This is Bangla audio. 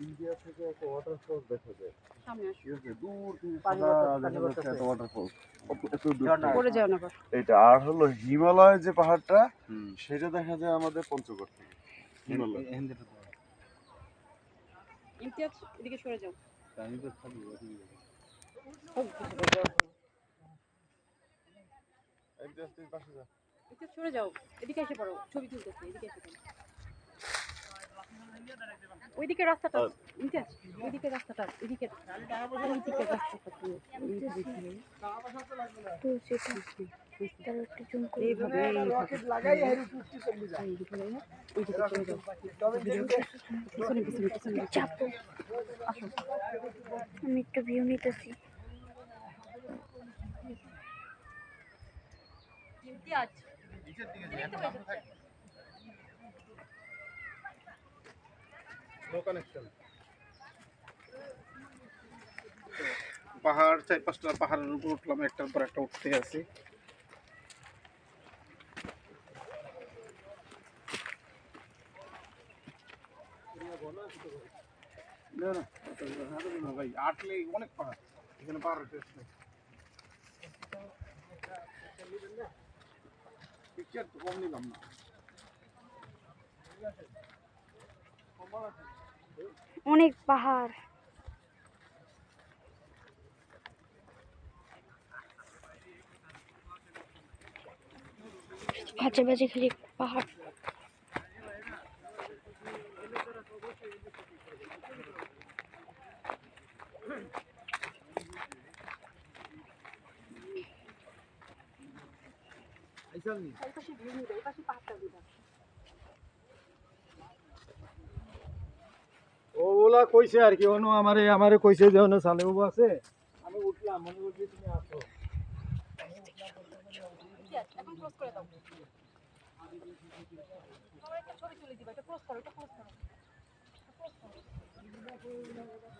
ইন্ডিয়া থেকে একটা ওয়াটারফল দেখা যায় এটা আর হলো হিমালয় যে পাহাড়টা সেটা দেখা যায় আমাদের পঞ্চগড় থেকে। হিমালয়। ইমতিয়াজ এদিকে সরে যাও। পাশে যা। সরে যাও এদিকে এসে পড়ো ছবি তুলতেছে এদিকে এসে পড়ো। ওইদিকে রাস্তাটা ইমতিয়াজ ওইদিকে রাস্তাটা এদিকে ওইদিকে রাস্তাটা তো সেটা তার একটু জুম করে এইভাবে এইভাবে। রকেট লাগাই হেরি টুস্টি চলে পাহাড় চার পাঁচটা পাহাড়ের উপর উঠলাম একটার পর একটা উঠতে আছি না না ভাই আটলে অনেক পাহাড় এখানে পাহাড় শেষ নেই। পিকচার তো কম নিলাম না অনেক পাহাড়। বাজে বাজে খালি পাহাড়। ওগুলা কইছে আর কি, অনু আমারে আমারে কইছে যে অনু সালে বাবু আছে। আমি উঠলাম, মনে করছি তুমি আসো। এখন ক্লোজ করে দাও ছবি তুলে দিবা, এটা ক্লোজ করো, এটা ক্লোজ করো। এটা করো।